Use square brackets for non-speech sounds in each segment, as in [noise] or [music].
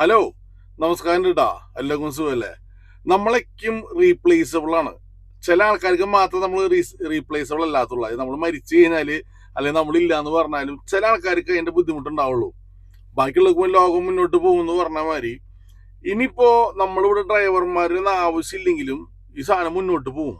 Hello നമസ്കാരം കേട്ടാ എല്ലാവർക്കും സുഖമല്ലേ? നമ്മളൊക്കെയും റീപ്ലേസബിൾ ആണ്. ചില ആൾക്കാർക്ക് മാത്രം നമ്മൾ റീപ്ലേസബിൾ അല്ലാത്തുള്ളൂ. അത് നമ്മൾ മരിച്ചു കഴിഞ്ഞാൽ അല്ലെങ്കിൽ നമ്മളില്ല എന്ന് പറഞ്ഞാലും ചില ആൾക്കാർക്ക് അതിന്റെ ബുദ്ധിമുട്ടുണ്ടാവുള്ളൂ. ബാക്കിയുള്ളവർക്ക് ലോകം മുന്നോട്ട് പോകുമെന്ന് പറഞ്ഞ മാതിരി. ഇനിയിപ്പോ നമ്മളിവിടെ ഡ്രൈവർമാരൊന്നും ആവശ്യമില്ലെങ്കിലും ഈ സാധനം മുന്നോട്ട് പോകും.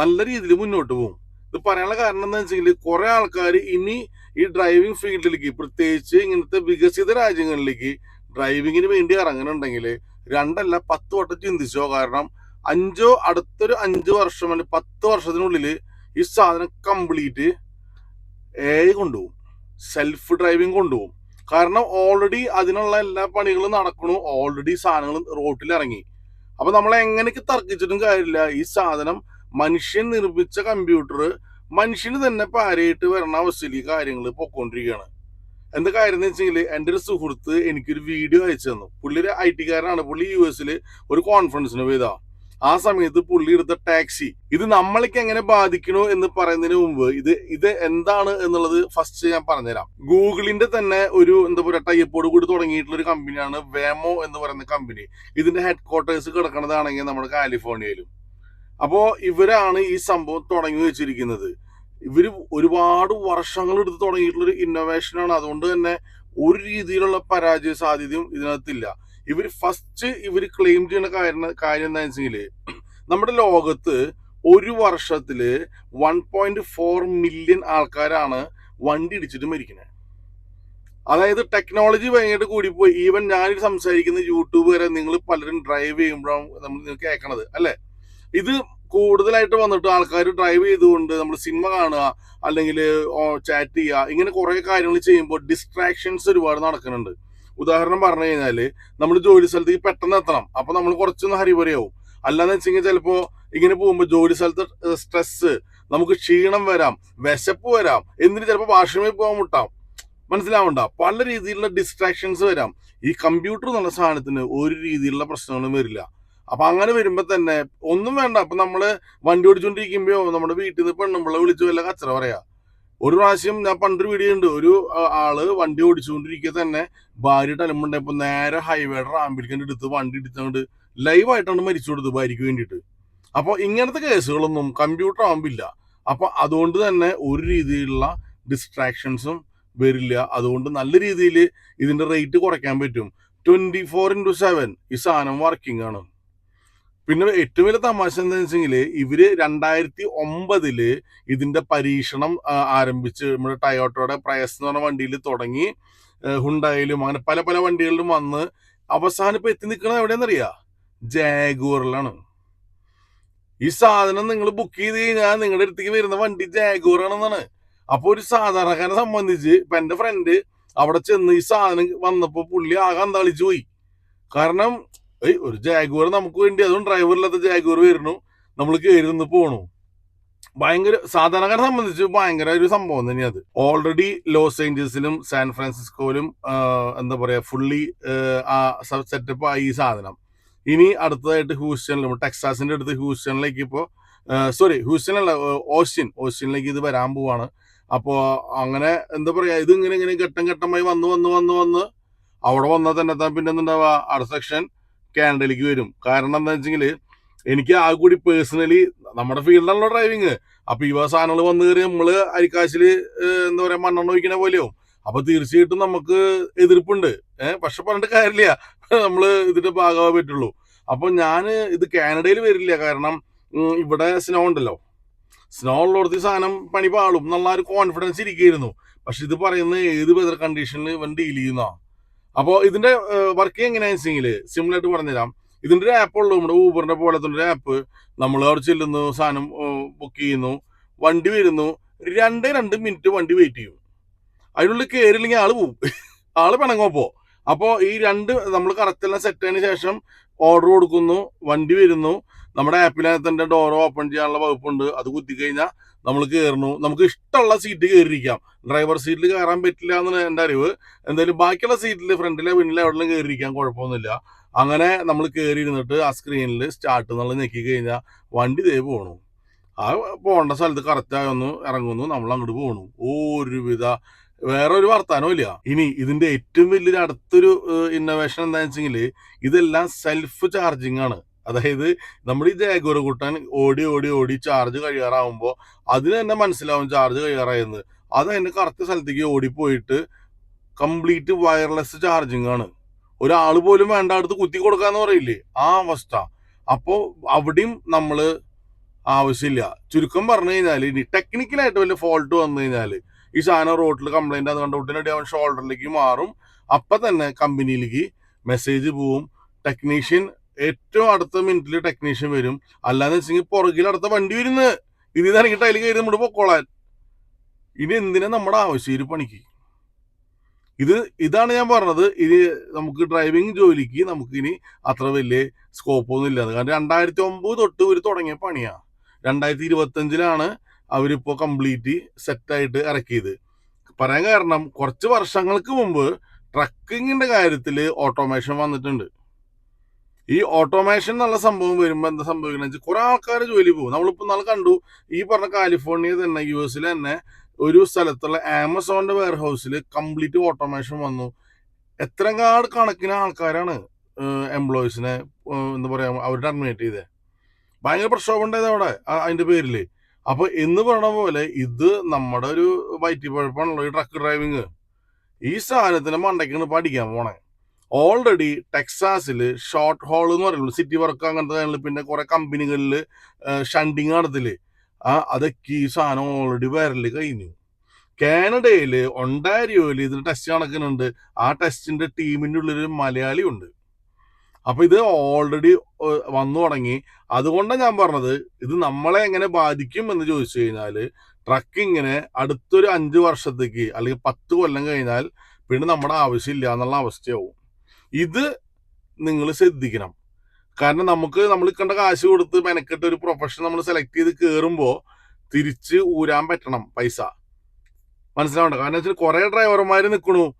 നല്ല രീതിയിൽ മുന്നോട്ട് പോകും. ഇത് പറയാനുള്ള കാരണം എന്താ വെച്ചാൽ കുറെ ആൾക്കാർ ഇനി ഈ ഡ്രൈവിംഗ് ഫീൽഡിലേക്ക് പ്രത്യേകിച്ച് ഇങ്ങനത്തെ വികസിത രാജ്യങ്ങളിലേക്ക് ഡ്രൈവിങ്ങിന് വേണ്ടി ഇറങ്ങുന്നുണ്ടെങ്കിൽ രണ്ടല്ല പത്ത് വട്ടം ചിന്തിച്ചോ? കാരണം അഞ്ചോ അടുത്തൊരു അഞ്ച് വർഷം അല്ലെങ്കിൽ പത്ത് വർഷത്തിനുള്ളിൽ ഈ സാധനം കംപ്ലീറ്റ് എ കൊണ്ടുപോകും. സെൽഫ് ഡ്രൈവിംഗ് കൊണ്ടുപോകും. കാരണം ഓൾറെഡി അതിനുള്ള എല്ലാ പണികളും നടക്കണു. ഓൾറെഡി സാധനങ്ങൾ റോട്ടിൽ ഇറങ്ങി. അപ്പൊ നമ്മൾ എങ്ങനെയൊക്കെ തർക്കിച്ചിട്ടും കാര്യമില്ല. ഈ സാധനം മനുഷ്യൻ നിർമ്മിച്ച കമ്പ്യൂട്ടർ മനുഷ്യന് തന്നെ പാരയിട്ട് വരണ അവസ്ഥയിൽ കാര്യങ്ങൾ പൊക്കോണ്ടിരിക്കുകയാണ്. എന്താ കാര്യം എന്ന് വെച്ചെങ്കിൽ എന്റെ ഒരു സുഹൃത്ത് എനിക്കൊരു വീഡിയോ അയച്ചു തന്നു. പുള്ളി ഒരു ഐ ടിക്കാരനാണ് പുള്ളി യു എസിൽ ഒരു കോൺഫറൻസിന് പോയതാ. ആ സമയത്ത് പുള്ളി എടുത്ത ടാക്സി ഇത് നമ്മളേക്ക് എങ്ങനെ ബാധിക്കണോ എന്ന് പറയുന്നതിന് മുമ്പ് ഇത് ഇത് എന്താണ് എന്നുള്ളത് ഫസ്റ്റ് ഞാൻ പറഞ്ഞുതരാം. ഗൂഗിളിന്റെ തന്നെ ഒരു എന്താ പറയുക ടൈപ്പോട് കൂടി തുടങ്ങിയിട്ടുള്ള ഒരു കമ്പനിയാണ് വേമോ എന്ന് പറയുന്ന കമ്പനി ഇതിന്റെ ഹെഡ് ക്വാർട്ടേഴ്സ് കിടക്കുന്നതാണെങ്കിൽ നമ്മുടെ കാലിഫോർണിയയിലും. അപ്പോ ഇവരാണ് ഈ സംഭവം തുടങ്ങി വെച്ചിരിക്കുന്നത്. ഇവർ ഒരുപാട് വർഷങ്ങൾ എടുത്ത് തുടങ്ങിയിട്ടുള്ള ഒരു ഇന്നോവേഷനാണ് അതുകൊണ്ട് തന്നെ ഒരു രീതിയിലുള്ള പരാജയ സാധ്യതയും ഇതിനകത്തില്ല. ഇവർ ഫസ്റ്റ് ഇവർ ക്ലെയിം ചെയ്യുന്ന കാര്യം കാര്യം എന്താ വെച്ചെങ്കിൽ നമ്മുടെ ലോകത്ത് ഒരു വർഷത്തിൽ വൺ പോയിന്റ് ഫോർ മില്യൺ ആൾക്കാരാണ് വണ്ടി ഇടിച്ചിട്ട് മരിക്കുന്നത് അതായത് ടെക്നോളജി ഭയങ്കരമായിട്ട് കൂടിപ്പോയി. ഈവൻ ഞാൻ സംസാരിക്കുന്ന യൂട്യൂബ് വരെ നിങ്ങൾ പലരും ഡ്രൈവ് ചെയ്യുമ്പോഴാണ് നമ്മൾ കേൾക്കണത് അല്ലെ? ഇത് കൂടുതലായിട്ട് വന്നിട്ട് ആൾക്കാർ ഡ്രൈവ് ചെയ്തുകൊണ്ട് നമ്മൾ സിനിമ കാണുക അല്ലെങ്കിൽ ചാറ്റ് ചെയ്യുക ഇങ്ങനെ കുറെ കാര്യങ്ങൾ ചെയ്യുമ്പോൾ ഡിസ്ട്രാക്ഷൻസ് ഒരുപാട് നടക്കുന്നുണ്ട്. ഉദാഹരണം പറഞ്ഞു കഴിഞ്ഞാൽ നമ്മൾ ജോലി സ്ഥലത്തേക്ക് പെട്ടെന്ന് എത്തണം. അപ്പൊ നമ്മൾ കുറച്ചൊന്ന് ഹരിപരയാവും. അല്ലാന്ന് വെച്ച് കഴിഞ്ഞാൽ ചിലപ്പോ ഇങ്ങനെ പോകുമ്പോൾ ജോലി സ്ഥലത്ത് സ്ട്രെസ് നമുക്ക് ക്ഷീണം വരാം വിശപ്പ് വരാം എന്നിട്ട് ചിലപ്പോൾ വാഷ്റൂമിൽ പോകാൻ മുട്ടാം. മനസ്സിലാവണ്ട? പല രീതിയിലുള്ള ഡിസ്ട്രാക്ഷൻസ് വരാം. ഈ കമ്പ്യൂട്ടർ എന്നുള്ള സാധനത്തിന് ഒരു രീതിയിലുള്ള പ്രശ്നങ്ങളും വരില്ല. അപ്പൊ അങ്ങനെ വരുമ്പോ തന്നെ ഒന്നും വേണ്ട. അപ്പൊ നമ്മൾ വണ്ടി ഓടിച്ചോണ്ടിരിക്കുമ്പോ നമ്മുടെ വീട്ടിൽ നിന്ന് പെണ്ണുമ്പിള്ള വിളിച്ചു വല്ല കച്ചറ പറയാ. ഒരു പ്രാവശ്യം ഞാൻ പണ്ടൊരു വീഡിയോ ഉണ്ട് ഒരു ആൾ വണ്ടി ഓടിച്ചുകൊണ്ടിരിക്കുക തന്നെ ഭാര്യ ടലമുണ്ടായപ്പോ നേരെ ഹൈവേയുടെ റാമ്പിലേക്ക് എടുത്ത് വണ്ടി എടുത്തോണ്ട് ലൈവായിട്ടാണ് മരിച്ചു കൊടുത്തത് ഭാര്യയ്ക്ക് വേണ്ടിയിട്ട്. അപ്പോൾ ഇങ്ങനത്തെ കേസുകളൊന്നും കമ്പ്യൂട്ടർ ആവുമ്പില്ല. അപ്പൊ അതുകൊണ്ട് തന്നെ ഒരു രീതിയിലുള്ള ഡിസ്ട്രാക്ഷൻസും വരില്ല. അതുകൊണ്ട് നല്ല രീതിയിൽ ഇതിന്റെ റേറ്റ് കുറയ്ക്കാൻ പറ്റും. ട്വന്റി ഫോർ ഇന്റു സെവൻ ഈ സാധനം വർക്കിംഗ് ആണ്. പിന്നെ ഏറ്റവും വലിയ തമാശ എന്താണെന്ന് വെച്ചെങ്കിൽ ഇവർ രണ്ടായിരത്തി ഒമ്പതിൽ ഇതിന്റെ പരീക്ഷണം ആരംഭിച്ച് നമ്മുടെ ടയോട്ടോയുടെ പ്രയസ് എന്ന് പറഞ്ഞ വണ്ടിയിൽ തുടങ്ങി ഹുണ്ടായാലും അങ്ങനെ പല പല വണ്ടികളിലും വന്ന് അവസാനം ഇപ്പൊ എത്തി നിൽക്കുന്നത് എവിടെയെന്നറിയാ ജാഗൂറിലാണ്. ഈ സാധനം നിങ്ങൾ ബുക്ക് ചെയ്ത് കഴിഞ്ഞാൽ നിങ്ങളുടെ അടുത്തേക്ക് വരുന്ന വണ്ടി ജാഗൂർ ആണെന്നാണ് അപ്പൊ ഒരു സാധാരണക്കാരനെ സംബന്ധിച്ച് ഇപ്പൊ എന്റെ ഫ്രണ്ട് അവിടെ ചെന്ന് ഈ സാധനം വന്നപ്പോൾ പുള്ളി ആകെ അന്താളിച്ചു പോയി. കാരണം ഏയ് ഒരു ജാഗുവർ നമുക്ക് വേണ്ടി. അതും ഡ്രൈവറില്ലാത്ത ജാഗുവർ വരുന്നു. നമ്മൾ കയറി പോണു. ഭയങ്കര സാധാരണക്കാരെ സംബന്ധിച്ച് ഭയങ്കര ഒരു സംഭവം തന്നെയാണ് അത്. ഓൾറെഡി ലോസ് ഏഞ്ചൽസിലും സാൻ ഫ്രാൻസിസ്കോയിലും എന്താ പറയാ ഫുള്ളി ആ സെറ്റപ്പ് ആയി ഈ സാധനം. ഇനി അടുത്തതായിട്ട് ഹൂസ്റ്റണിലും ടെക്സാസിന്റെ അടുത്ത് ഹൂസ്റ്റണിലേക്ക് ഇപ്പോൾ സോറി ഹ്യൂസ്റ്റണല്ല ഓസ്റ്റിൻ. ഓസ്റ്റിനിലേക്ക് ഇത് വരാൻ പോവാണ്. അപ്പോൾ അങ്ങനെ എന്താ പറയാ ഇത് ഇങ്ങനെ ഇങ്ങനെ ഘട്ടം ഘട്ടമായി വന്ന് വന്ന് വന്ന് വന്ന് അവിടെ വന്നാൽ തന്നെ താൻ പിന്നെ എന്താ അടുത്ത സെക്ഷൻ കാനഡയിലേക്ക് വരും. കാരണം എന്താ വെച്ചെങ്കിൽ എനിക്ക് ആ കൂടി പേഴ്സണലി നമ്മുടെ ഫീൽഡിലാണല്ലോ ഡ്രൈവിങ് അപ്പൊ ഈ സാധനങ്ങൾ വന്നു കയറി നമ്മൾ അരിക്കാശിൽ എന്താ പറയാ മണ്ണെണ്ണ ഒഴിക്കണ പോലെയാവും. അപ്പൊ തീർച്ചയായിട്ടും നമുക്ക് എതിർപ്പുണ്ട്. ഏഹ് പക്ഷെ പറഞ്ഞിട്ട് കാര്യമില്ല. [laughs] നമ്മൾ ഇതിന്റെ ഭാഗമാവേ പറ്റുള്ളൂ. അപ്പൊ ഞാൻ ഇത് കാനഡയിൽ വരില്ല. കാരണം ഇവിടെ സ്നോ ഉണ്ടല്ലോ. സ്നോ ഉള്ളിടത്ത് സാധനം പണി പാളും എന്നുള്ള ഒരു കോൺഫിഡൻസ് ഇരിക്കുകയായിരുന്നു. പക്ഷെ ഇത് പറയുന്നത് ഏത് വെതർ കണ്ടീഷനിൽ ഇവൻ ഡീൽ ചെയ്യുന്ന അപ്പോൾ ഇതിന്റെ വർക്ക് എങ്ങനെയാണെന്ന് വെച്ചെങ്കിൽ സിമ്പിൾ ആയിട്ട് പറഞ്ഞുതരാം. ഇതിന്റെ ഒരു ആപ്പ് ഉള്ളൂ. നമ്മുടെ ഊബറിന്റെ പോലത്തെ ഒരു ആപ്പ് നമ്മൾ അവിടെ ചെല്ലുന്നു സാധനം ബുക്ക് ചെയ്യുന്നു വണ്ടി വരുന്നു. രണ്ട് രണ്ട് മിനിറ്റ് വണ്ടി വെയിറ്റ് ചെയ്യും. അതിനുള്ളിൽ കയറില്ലെങ്കിൽ ആൾ പോവും. [laughs] ആൾ പിണങ്ങോപ്പോ അപ്പോൾ ഈ രണ്ട് നമ്മൾ കറക്റ്റെല്ലാം സെറ്റ് ആയതിനു ശേഷം ഓർഡർ കൊടുക്കുന്നു വണ്ടി വരുന്നു. നമ്മുടെ ആപ്പിനകത്തിന്റെ ഡോർ ഓപ്പൺ ചെയ്യാനുള്ള വകുപ്പുണ്ട്. അത് കുത്തി കഴിഞ്ഞാൽ നമ്മൾ കയറുന്നു നമുക്ക് ഇഷ്ടമുള്ള സീറ്റ് കയറിയിരിക്കാം ഡ്രൈവർ സീറ്റിൽ കയറാൻ പറ്റില്ല എന്നാണ് എന്റെ അറിവ്. എന്തായാലും ബാക്കിയുള്ള സീറ്റിൽ ഫ്രണ്ടിലെ പിന്നിലെ എവിടെയും കയറിയിരിക്കാൻ കുഴപ്പമൊന്നുമില്ല. അങ്ങനെ നമ്മൾ കയറി ഇരുന്നിട്ട് ആ സ്ക്രീനിൽ സ്റ്റാർട്ട് എന്നുള്ളത് ഞെക്കി കഴിഞ്ഞാൽ വണ്ടി ദേ പോണു. ആ പോകേണ്ട സ്ഥലത്ത് കറക്റ്റായി ഒന്ന് ഇറങ്ങുന്നു. നമ്മൾ അങ്ങോട്ട് പോണു. ഒരുവിധ വേറെ ഒരു വർത്താനവും ഇല്ല. ഇനി ഇതിന്റെ ഏറ്റവും വലിയൊരു അടുത്തൊരു ഇന്നോവേഷൻ എന്താണെന്ന് വെച്ചെങ്കിൽ ഇതെല്ലാം സെൽഫ് ചാർജിങ് ആണ്. അതായത് നമ്മുടെ ഈ ജാഗോറ് കൂട്ടാൻ ഓടി ഓടി ഓടി ചാർജ് കഴിയാറാവുമ്പോൾ അതിന് തന്നെ മനസ്സിലാവും ചാർജ് കഴിയാറായെന്ന്. അത് അതിന്റെ കറക്റ്റ് സ്ഥലത്തേക്ക് ഓടിപ്പോയിട്ട് കംപ്ലീറ്റ് വയർലെസ് ചാർജിങ് ആണ്. ഒരാൾ പോലും വേണ്ട അടുത്ത് കുത്തി കൊടുക്കാന്ന് പറയില്ലേ? ആ അവസ്ഥ. അപ്പോൾ അവിടെയും നമ്മൾ ആവശ്യമില്ല. ചുരുക്കം പറഞ്ഞു കഴിഞ്ഞാൽ ഇനി ടെക്നിക്കലായിട്ട് വലിയ ഫോൾട്ട് വന്നു കഴിഞ്ഞാൽ ഈ സാധനം റോട്ടിൽ കംപ്ലൈന്റ് അത് കണ്ട് ഉടനടി അവൻ ഷോൾഡറിലേക്ക് മാറും. അപ്പം തന്നെ കമ്പനിയിലേക്ക് മെസ്സേജ് പോവും. ടെക്നീഷ്യൻ ഏറ്റവും അടുത്ത മിനിറ്റിൽ ടെക്നീഷ്യൻ വരും. അല്ലാന്ന് വെച്ചെങ്കിൽ പുറകിൽ അടുത്ത വണ്ടി വരുന്നത് ഇതിൽ നിന്ന് ഇറങ്ങിയിട്ട് അതിൽ കയറി നമ്മുടെ പൊക്കോളാൻ. ഇനി എന്തിനാ നമ്മുടെ ആവശ്യം ഒരു പണിക്ക്? ഇത് ഇതാണ് ഞാൻ പറഞ്ഞത്. ഇത് നമുക്ക് ഡ്രൈവിംഗ് ജോലിക്ക് നമുക്ക് ഇനി അത്ര വലിയ സ്കോപ്പ് ഒന്നും ഇല്ല കാരണം രണ്ടായിരത്തി ഒമ്പത് തൊട്ട് ഇവർ തുടങ്ങിയ പണിയാ. രണ്ടായിരത്തി ഇരുപത്തി അഞ്ചിലാണ് അവരിപ്പോ കംപ്ലീറ്റ് സെറ്റായിട്ട് ഇറക്കിയത്. പറയാൻ കാരണം കുറച്ച് വർഷങ്ങൾക്ക് മുമ്പ് ട്രക്കിങ്ങിന്റെ കാര്യത്തിൽ ഓട്ടോമേഷൻ വന്നിട്ടുണ്ട്. ഈ ഓട്ടോമേഷൻ എന്നുള്ള സംഭവം വരുമ്പോൾ എന്താ സംഭവിക്കുന്നത് വെച്ചാൽ കുറെ ആൾക്കാർ ജോലി പോകും. നമ്മളിപ്പോൾ നാളെ കണ്ടു ഈ പറഞ്ഞ കാലിഫോർണിയ തന്നെ യു എസിൽ തന്നെ ഒരു സ്ഥലത്തുള്ള ആമസോണിന്റെ വെയർ ഹൗസിൽ കംപ്ലീറ്റ് ഓട്ടോമേഷൻ വന്നു. എത്ര എത്രങ്ങാട് കണക്കിന് ആൾക്കാരാണ് എംപ്ലോയീസിനെ എന്താ പറയാ അവർ ടെർമിനേറ്റ് ചെയ്തത് ഭയങ്കര പ്രക്ഷോഭം ഉണ്ടായത് അവിടെ അതിന്റെ പേരിൽ അപ്പൊ എന്ന് പറഞ്ഞ പോലെ ഇത് നമ്മുടെ ഒരു വയറ്റിപ്പഴപ്പാണല്ലോ ഈ ട്രക്ക് ഡ്രൈവിങ് ഈ സാധനത്തിന് മണ്ടയ്ക്കാണ് പഠിക്കാൻ പോണേ. ഓൾറെഡി ടെക്സാസിൽ ഷോർട്ട് ഹോൾ എന്ന് പറയുള്ളൂ സിറ്റി വർക്ക് അങ്ങനത്തെ പിന്നെ കുറെ കമ്പനികളിൽ ഷണ്ടിങ് നടത്തിൽ. ആ അതൊക്കെ ഈ സാധനം ഓൾറെഡി വരൽ കഴിഞ്ഞു. കാനഡയിൽ ഒണ്ടാരിയോയിൽ ഇതിന് ടെസ്റ്റ് നടക്കുന്നുണ്ട്. ആ ടെസ്റ്റിന്റെ ടീമിന്റെ ഉള്ളിൽ മലയാളി ഉണ്ട്. അപ്പൊ ഇത് ഓൾറെഡി വന്നു തുടങ്ങി. അതുകൊണ്ടാണ് ഞാൻ പറഞ്ഞത് ഇത് നമ്മളെ എങ്ങനെ ബാധിക്കും എന്ന് ചോദിച്ചു കഴിഞ്ഞാൽ ട്രക്കിങ്ങിന് അടുത്തൊരു അഞ്ച് വർഷത്തേക്ക് അല്ലെങ്കിൽ പത്ത് കൊല്ലം കഴിഞ്ഞാൽ പിന്നെ നമ്മുടെ ആവശ്യമില്ല എന്നുള്ള അവസ്ഥയാവും. ഇത് നിങ്ങൾ ശ്രദ്ധിക്കണം. കാരണം നമുക്ക് നമ്മൾ കണ്ട കാശ് കൊടുത്ത് മെനക്കെട്ട് ഒരു പ്രൊഫഷൻ നമ്മൾ സെലക്ട് ചെയ്ത് കയറുമ്പോൾ തിരിച്ച് ഊരാൻ പറ്റണം പൈസ. മനസ്സിലാവണ്ട? കാരണം വെച്ചാൽ കുറെ ഡ്രൈവർമാർ നിൽക്കണു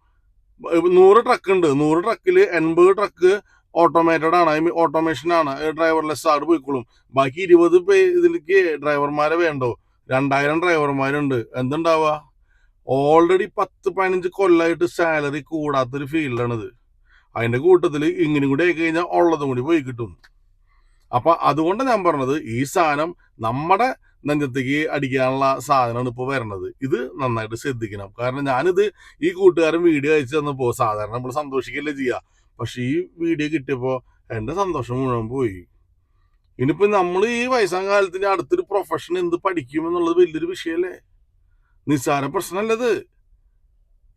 നൂറ് ട്രക്ക് ഉണ്ട്. നൂറ് ട്രക്കിൽ എൺപത് ട്രക്ക് ഓട്ടോമേറ്റഡ് ആണ്. ഐ മീൻ ഓട്ടോമേഷൻ ആണ്. ഡ്രൈവർലെസ് ആട് പോയിക്കോളും. ബാക്കി ഇരുപത് പേ ഇതിലേക്ക് ഡ്രൈവർമാരെ വേണ്ടോ? രണ്ടായിരം ഡ്രൈവർമാരുണ്ട് എന്തുണ്ടാവുക ഓൾറെഡി പത്ത് പതിനഞ്ച് കൊല്ലമായിട്ട് സാലറി കൂടാത്തൊരു ഫീൽഡാണിത് അതിന്റെ കൂട്ടത്തിൽ ഇങ്ങനെയും കൂടി ആയി കഴിഞ്ഞാൽ ഉള്ളതും കൂടി പോയി കിട്ടും. അപ്പം അതുകൊണ്ട് ഞാൻ പറഞ്ഞത് ഈ സാധനം നമ്മുടെ നെഞ്ചത്തേക്ക് അടിക്കാനുള്ള സാധനമാണ് ഇപ്പോൾ വരണത്. ഇത് നന്നായിട്ട് ശ്രദ്ധിക്കണം. കാരണം ഞാനിത് ഈ കൂട്ടുകാരൻ വീഡിയോ അയച്ചു തന്നപ്പോൾ സാധാരണ നമ്മൾ സന്തോഷിക്കല്ലേ ചെയ്യുക പക്ഷേ ഈ വീഡിയോ കിട്ടിയപ്പോൾ എന്റെ സന്തോഷം മുഴുവൻ പോയി. ഇനിയിപ്പോൾ നമ്മൾ ഈ വയസ്സാം കാലത്തിന്റെ അടുത്തൊരു പ്രൊഫഷൻ എന്ത് പഠിക്കുമെന്നുള്ളത് വലിയൊരു വിഷയമല്ലേ നിസ്സാര പ്രശ്നമല്ലത്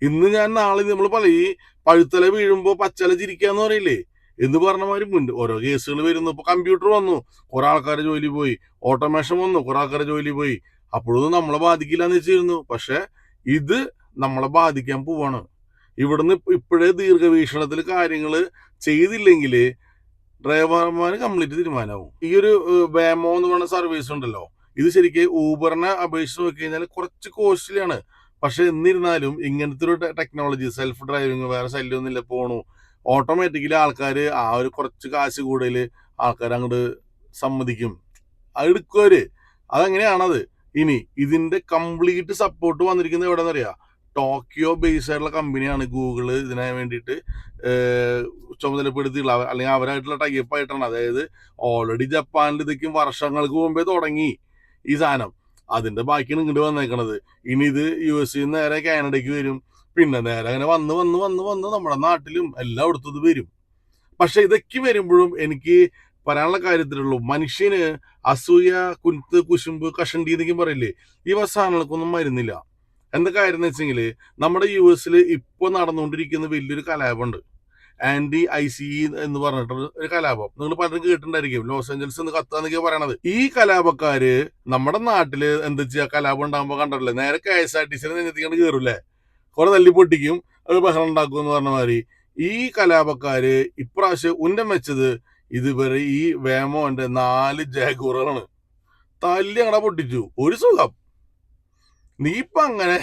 ഇന്ന് ഞാൻ നാളെ നമ്മൾ പല ഈ പഴുത്തല വീഴുമ്പോ പച്ചല ചിരിക്കാന്ന് പറയില്ലേ? എന്ന് പറഞ്ഞ മാതിരി മുൻ- ഓരോ കേസുകൾ വരുന്നു. ഇപ്പൊ കമ്പ്യൂട്ടർ വന്നു. കുറെ ആൾക്കാരെ ജോലി പോയി. ഓട്ടോമേഷൻ വന്നു. കുറെ ആൾക്കാരെ ജോലി പോയി. അപ്പോഴൊന്നും നമ്മളെ ബാധിക്കില്ല എന്ന് വെച്ചിരുന്നു. പക്ഷെ ഇത് നമ്മളെ ബാധിക്കാൻ പോവാണ്. ഇവിടുന്ന് ഇപ്പോഴേ ദീർഘവീക്ഷണത്തിൽ കാര്യങ്ങൾ ചെയ്തില്ലെങ്കിൽ ഡ്രൈവർമാർ കംപ്ലീറ്റ് തീരുമാനമാവും ഈ ഒരു വേമോ എന്ന് പറയുന്ന സർവീസ് ഉണ്ടല്ലോ. ഇത് ശരിക്കും ഊബറിനെ അപേക്ഷിച്ച് നോക്കി കഴിഞ്ഞാൽ കുറച്ച് കോസ്റ്റ്ലിയാണ് പക്ഷെ എന്നിരുന്നാലും ഇങ്ങനത്തെ ഒരു ടെക്നോളജി സെൽഫ് ഡ്രൈവിങ് വേറെ ശല്യമൊന്നുമില്ല പോണു ഓട്ടോമാറ്റിക്കലി ആൾക്കാർ ആ ഒരു കുറച്ച് കാശ് കൂടുതൽ ആൾക്കാർ അങ്ങോട്ട് സമ്മതിക്കും. അത് എടുക്കുവര്. അതെങ്ങനെയാണത്? ഇനി ഇതിന്റെ കംപ്ലീറ്റ് സപ്പോർട്ട് വന്നിരിക്കുന്നത് എവിടെന്ന് അറിയാം ടോക്കിയോ ബേസ് ആയിട്ടുള്ള കമ്പനിയാണ് ഗൂഗിൾ ഇതിനെ വേണ്ടിയിട്ട് ചുമതലപ്പെടുത്തിയിട്ടുള്ള അല്ലെങ്കിൽ അവരായിട്ടുള്ള ടൈപ്പ് ആയിട്ടാണ്. അതായത് ഓൾറെഡി ജപ്പാനിൽ ഇതൊക്കെ വർഷങ്ങൾക്ക് മുമ്പേ തുടങ്ങി ഈ സാധനം. അതിന്റെ ബാക്കിയാണ് ഇങ്ങോട്ട് വന്നേക്കണത്. ഇനി ഇത് യു എസ് നേരെ കാനഡയ്ക്ക് വരും. പിന്നെ നേരെ അങ്ങനെ വന്ന് വന്ന് വന്ന് വന്ന് നമ്മുടെ നാട്ടിലും എല്ലായിടത്തും ഇത് വരും. പക്ഷെ ഇതൊക്കെ വരുമ്പോഴും എനിക്ക് പറയാനുള്ള കാര്യത്തിലുള്ളൂ. മനുഷ്യന് അസൂയ കുരുത്ത് കുശുമ്പ് കഷണ്ടി എന്നൊക്കെ പറയില്ലേ? ഈ സാധനങ്ങൾക്കൊന്നും മരുന്നില്ല. എന്താ കാര്യം എന്ന് വെച്ചെങ്കിൽ നമ്മുടെ യു എസിൽ ഇപ്പോൾ നടന്നുകൊണ്ടിരിക്കുന്ന വലിയൊരു കലാപമുണ്ട്. ആന്റി ഐ സി എന്ന് പറഞ്ഞിട്ടുള്ള ഒരു കലാപം. നിങ്ങൾ പലരും കേട്ടിട്ടുണ്ടായിരിക്കും. ലോസ് ഏഞ്ചൽസ് എന്ന് കത്താന്നൊക്കെ പറയണത്. ഈ കലാപക്കാര് നമ്മുടെ നാട്ടിൽ എന്താ ചെയ്യാ? കലാപം ഉണ്ടാകുമ്പോ കണ്ടല്ലേ നേരെ കെ എസ് ആർ ടി സിനെ നെഞ്ഞെത്തിക്കൊണ്ട് കയറൂലേ കുറെ തല്ലി പൊട്ടിക്കും അത് ബഹളം ഉണ്ടാക്കും എന്ന് പറഞ്ഞ മാതിരി. ഈ കലാപക്കാര് ഇപ്രാവശ്യം ഉന്നം വെച്ചത് ഇതുവരെ ഈ വേമോന്റെ നാല് ജാഗൂറുകളാണ്. തല്ലി അങ്ങനെ പൊട്ടിച്ചു. ഒരു സുഖം. നീ ഇപ്പൊ അങ്ങനെ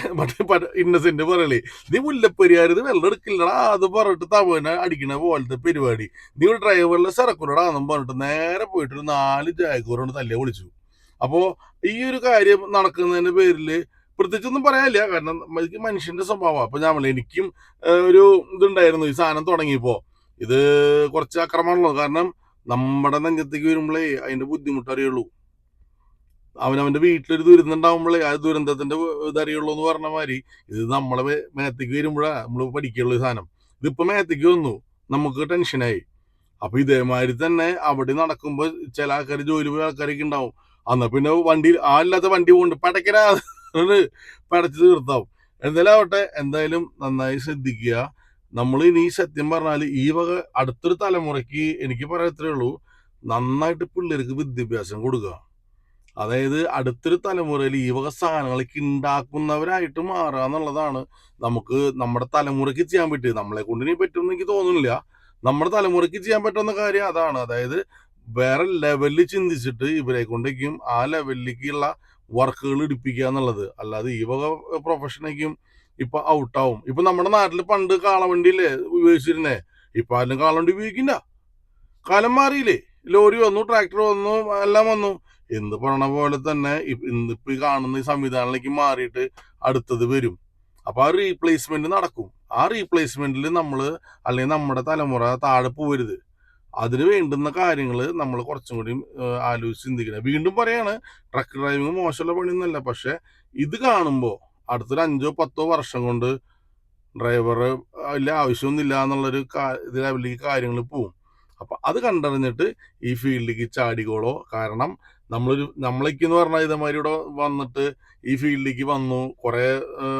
ഇന്നസെന്റ് [laughs] പറയലേ. നീ മുല്ലപ്പെരിയാർ ഇത് വെള്ളം എടുക്കില്ലടാ അത് പറഞ്ഞിട്ട് തവണ അടിക്കണ പോലത്തെ പരിപാടി. നീ ഒരു ഡ്രൈവറിലെ സിറക്കൂലടാ എന്നും പറഞ്ഞിട്ട് നേരെ പോയിട്ട് ഒരു നാല് ജാഗൂറാണ് തല്ലേ വിളിച്ചു. അപ്പോ ഈ ഒരു കാര്യം നടക്കുന്നതിന്റെ പേരിൽ പ്രത്യേകിച്ചൊന്നും പറയാനില്ല. കാരണം എനിക്ക് മനുഷ്യന്റെ സ്വഭാവം. അപ്പൊ ഞാൻ എനിക്കും ഒരു ഇതുണ്ടായിരുന്നു. ഈ സാധനം തുടങ്ങിയപ്പോ. ഇത് കുറച്ച് അക്രമമാണല്ലോ. കാരണം നമ്മുടെ നെഞ്ചത്തേക്ക് വരുമ്പോഴേ അതിന്റെ ബുദ്ധിമുട്ട് അറിയുള്ളൂ അവനവന്റെ വീട്ടിലൊരു ദുരന്തം ഉണ്ടാവുമ്പോഴേ ആ ദുരന്തത്തിന്റെ ഇതറിയുള്ളൂ എന്ന് പറഞ്ഞ മാതിരി ഇത് നമ്മളെ മേത്തേക്ക് വരുമ്പോഴാ നമ്മൾ പഠിക്കുള്ളൂ സാധനം. ഇതിപ്പോ മേത്തേക്ക് വന്നു. നമുക്ക് ടെൻഷനായി. അപ്പൊ ഇതേമാതിരി തന്നെ അവിടെ നടക്കുമ്പോ ചില ആൾക്കാർ ജോലി പോയ ആൾക്കാരൊക്കെ ഉണ്ടാവും അന്നാ പിന്നെ വണ്ടി ആ ഇല്ലാത്ത വണ്ടി കൊണ്ട് പടക്കരാ [laughs] പടച്ചു തീർത്താവും. എന്തായാലും ആവട്ടെ എന്തായാലും നന്നായി ശ്രദ്ധിക്കുക. നമ്മൾ ഇനി സത്യം പറഞ്ഞാൽ ഈ വക അടുത്തൊരു തലമുറയ്ക്ക് എനിക്ക് പറയത്രേ ഉള്ളൂ. നന്നായിട്ട് പിള്ളേർക്ക് വിദ്യാഭ്യാസം കൊടുക്കുക. അതായത് അടുത്തൊരു തലമുറയിൽ ഈ വക സാധനങ്ങളൊക്കെ ഉണ്ടാക്കുന്നവരായിട്ട് മാറുക എന്നുള്ളതാണ് നമുക്ക് നമ്മുടെ തലമുറയ്ക്ക് ചെയ്യാൻ പറ്റിയത്. നമ്മളെ കൊണ്ട് ഇനി പറ്റുമെന്ന് എനിക്ക് തോന്നുന്നില്ല. നമ്മുടെ തലമുറയ്ക്ക് ചെയ്യാൻ പറ്റുന്ന കാര്യം അതാണ്. അതായത് വേറെ ലെവലിൽ ചിന്തിച്ചിട്ട് ഇവരെ കൊണ്ടേക്കും ആ ലെവലിലേക്കുള്ള വർക്കുകൾ ഇടിപ്പിക്കുക എന്നുള്ളത്. അല്ലാതെ ഈ വക പ്രൊഫഷനേക്കും ഇപ്പൊ ഔട്ടാവും ഇപ്പൊ നമ്മുടെ നാട്ടിൽ പണ്ട് കാളവണ്ടിയില്ലേ ഉപയോഗിച്ചിരുന്നേ? ഇപ്പൊ ആരും കാളവണ്ടി ഉപയോഗിക്കില്ല. കാലം മാറിയില്ലേ? ലോറി വന്നു ട്രാക്ടർ വന്നു എല്ലാം വന്നു. എന്ന് പറഞ്ഞ പോലെ തന്നെ ഇന്നിപ്പോ കാണുന്ന ഈ സംവിധാനത്തിലേക്ക് മാറിയിട്ട് അടുത്തത് വരും. അപ്പൊ ആ റീപ്ലേസ്മെന്റ് നടക്കും. ആ റീപ്ലേസ്മെന്റിൽ നമ്മൾ അല്ലെങ്കിൽ നമ്മുടെ തലമുറ താഴെ പോവരുത്. അതിന് വേണ്ടുന്ന കാര്യങ്ങൾ നമ്മൾ കുറച്ചും കൂടി ആലോചിച്ച് ചിന്തിക്കണം. വീണ്ടും പറയാണ് ട്രക്ക് ഡ്രൈവിംഗ് മോശമുള്ള പണിയൊന്നുമല്ല. പക്ഷെ ഇത് കാണുമ്പോൾ അടുത്തൊരു അഞ്ചോ പത്തോ വർഷം കൊണ്ട് ഡ്രൈവർ വലിയ ആവശ്യമൊന്നുമില്ല എന്നുള്ളൊരു ലെവലിലേക്ക് കാര്യങ്ങൾ പോവും. അപ്പൊ അത് കണ്ടറിഞ്ഞിട്ട് ഈ ഫീൽഡിലേക്ക് ചാടിക്കോളോ. കാരണം നമ്മളൊരു നമ്മളേക്ക് എന്ന് പറഞ്ഞാൽ ഇതേമാതിരി ഇവിടെ വന്നിട്ട് ഈ ഫീൽഡിലേക്ക് വന്നു. കുറെ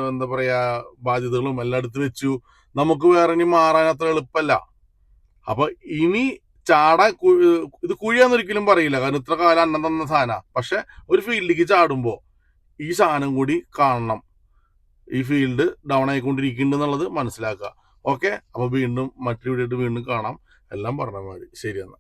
എന്താ പറയാ ബാധ്യതകളും എല്ലാം എടുത്ത് വെച്ചു. നമുക്ക് വേറെ ഇനി മാറാൻ അത്ര എളുപ്പമല്ല അപ്പൊ ഇനി ചാട ഇത് കുഴിയാന്ന് ഒരിക്കലും പറയില്ല. കാരണം ഇത്ര കാലം അന്നം തന്ന സാധന പക്ഷെ ഒരു ഫീൽഡിലേക്ക് ചാടുമ്പോൾ ഈ സാധനം കൂടി കാണണം. ഈ ഫീൽഡ് ഡൗൺ ആയിക്കൊണ്ടിരിക്കുന്നുണ്ട് എന്നുള്ളത് മനസ്സിലാക്കുക. ഓക്കെ? അപ്പൊ വീണ്ടും മറ്റൊരു വീഡിയോ വീണ്ടും കാണാം. എല്ലാം പറഞ്ഞ മാതിരി. ശരി എന്നാ.